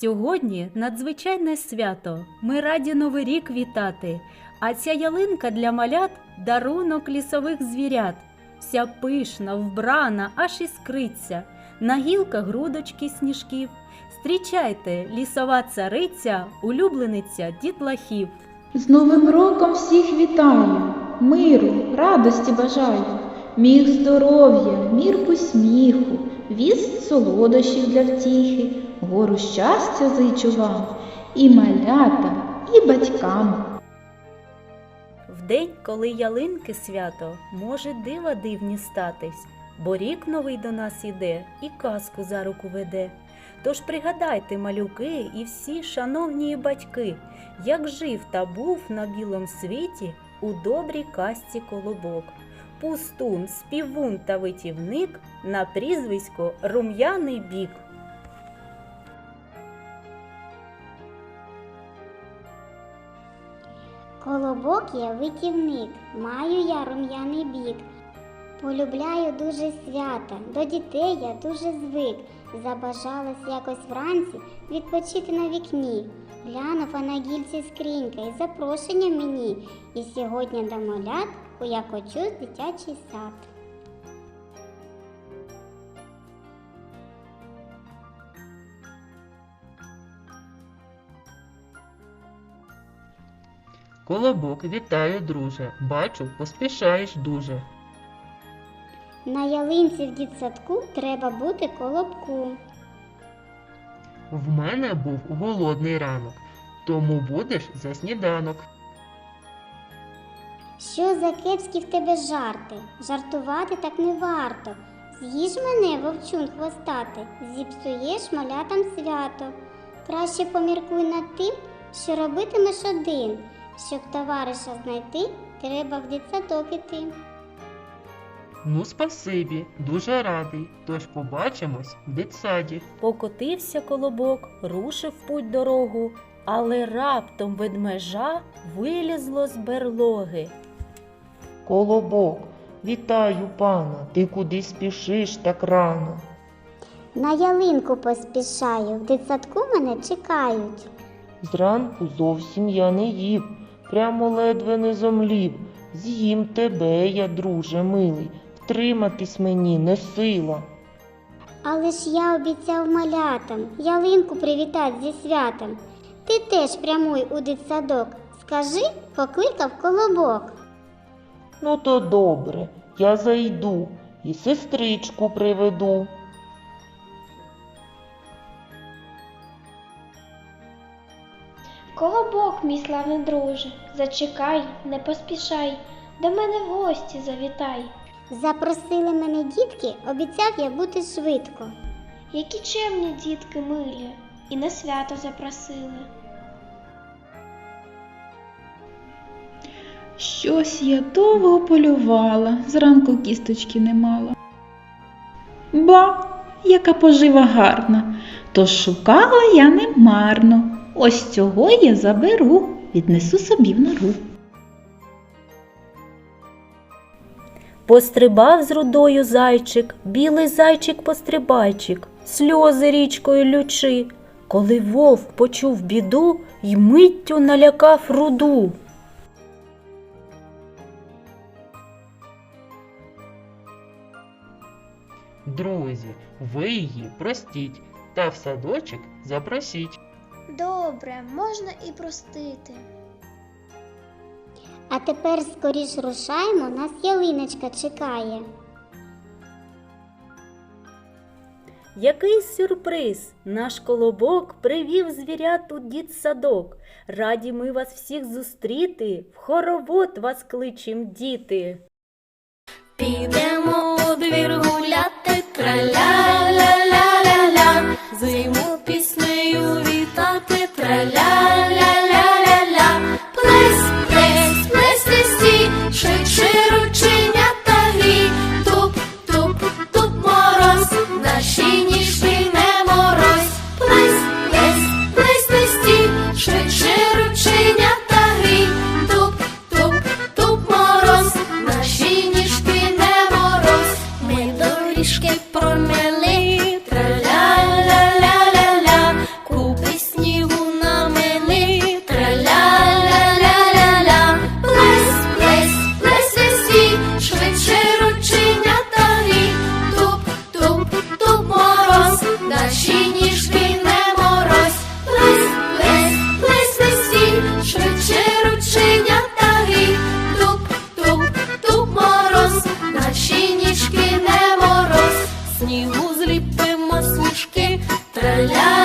Сьогодні надзвичайне свято. Ми раді Новий рік вітати. А ця ялинка для малят дарунок лісових звірят. Вся пишна, вбрана, аж іскриться. На гілках грудочки сніжків. Зустрічайте, лісова цариця, улюблениця дітлахів. З Новим роком всіх вітаю, миру, радості бажаю, міг здоров'я, мір посміху, віз солодощів для втіхи, гору щастя зичу вам, і малятам, і батькам. В день, коли ялинки свято, може дива дивні статись, бо рік новий до нас іде і казку за руку веде. Тож пригадайте, малюки і всі шановні батьки, як жив та був на білому світі у добрій казці колобок. Пустун, співун та витівник на прізвисько Рум'яний бік. Колобок я витівник, маю я рум'яний бік. Полюбляю дуже свята, до дітей я дуже звик. Забажалось якось вранці відпочити на вікні. Глянув а на гільці скринька і запрошення мені. І сьогодні до малят у я хочу дитячий сад. Колобок, вітаю, друже. Бачу, поспішаєш дуже. На ялинці в дітсадку треба бути колобку. В мене був голодний ранок, тому будеш за сніданок. Що за кепські в тебе жарти? Жартувати так не варто. З'їж мене, вовчун хвостати, зіпсуєш малятам свято. Краще поміркуй над тим, що робитимеш один. Щоб товариша знайти, треба в дитсадок іти. Ну, спасибі, дуже радий. Тож побачимось в дитсаді. Покотився колобок, рушив путь дорогу, але раптом ведмежа вилізло з берлоги. Колобок, вітаю пана. Ти куди спішиш так рано? На ялинку поспішаю, в дитсадку мене чекають. Зранку зовсім я не їв, прямо ледве не зомлів. З'їм тебе, я, друже милий, втриматись мені не сила. Але ж я обіцяв малятам ялинку привітати зі святом. Ти теж прямуй у дитсадок. Скажи, покликав колобок. Ну то добре, я зайду і сестричку приведу. Мій славний друже, зачекай, не поспішай, до мене в гості завітай. Запросили мене дітки, обіцяв я бути швидко. Які чемні дітки милі, і на свято запросили. Щось я довго полювала, зранку кісточки не мала. Ба, яка пожива гарна, тож шукала я не марно. Ось цього я заберу, віднесу собі в нору. Пострибав з рудою зайчик, білий зайчик-пострибайчик, сльози річкою лючи. Коли вовк почув біду й миттю налякав руду. Друзі, ви її простіть та в садочок запросіть. Добре, можна і простити. А тепер скоріш рушаємо, нас ялиночка чекає. Який сюрприз! Наш колобок привів звірят у дітсадок. Раді ми вас всіх зустріти, в хоровод вас кличем діти. Підемо у двір гуляти, траля-ля-ля-ля-ля, tra la